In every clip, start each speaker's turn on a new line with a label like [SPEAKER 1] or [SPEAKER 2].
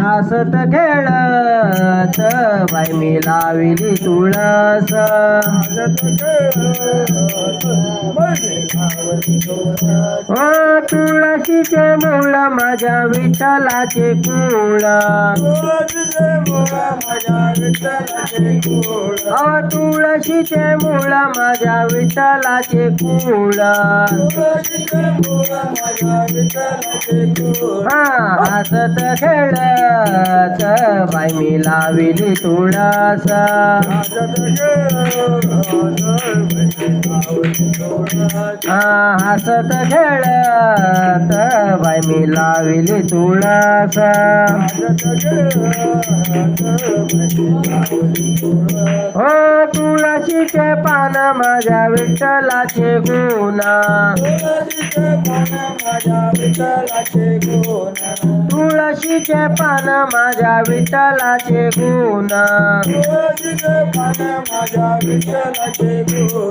[SPEAKER 1] हसत मी तुळस
[SPEAKER 2] बाई मी लाविली तुळस. ओ तुळशीचे मूळ माझ्या विठ्ठलाचे कुळ. अ तुळशीचे मूळ माझ्या विठ्ठलाचे कुळ. हा हसत खेळत बाई मी विली थोडासा. हसत खेळत बाई मी लाविली तुळस. हो तुळशीचे पान माझ्या विठ्ठलाचे गुणा. तुळशीचे पान माझ्या विठ्ठलाचे गुण.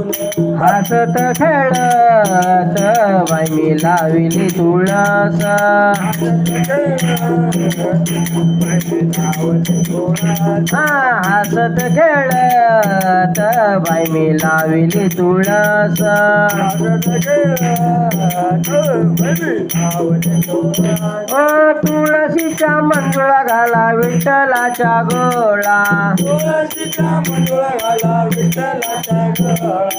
[SPEAKER 2] हसत खेळत बाई मी लाविली तुळस. हसत खेळत बाई मी लाविली तुळस. ओ तुळशीच्या मंजुळा घाला विठ्ठलाच्या गोळा. तुळशीच्या मंजुळा घाला विठ्ठलाच्या गोळा.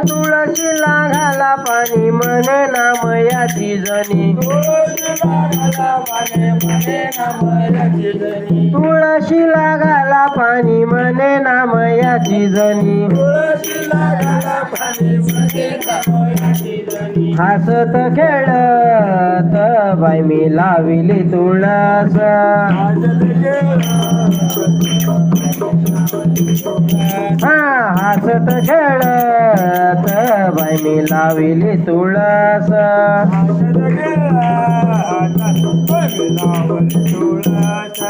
[SPEAKER 2] तुळशीला घाला पाणी म्हणे नामयाची जणी तुळशीला घाला पाणी म्हणे नामयाची जणी हसत खेळत बाई मी लाविली तुळस. हा हसत खेळत बाई मी लाविली तुळस.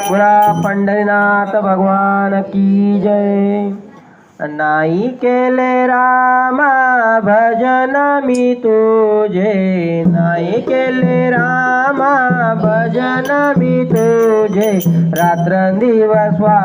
[SPEAKER 2] पुरा पंढरीनाथ भगवान की जय. नाही केले रामा भजन मी तुझे नाही केले रामा भजन मी तुझे रात्रंदिवस वा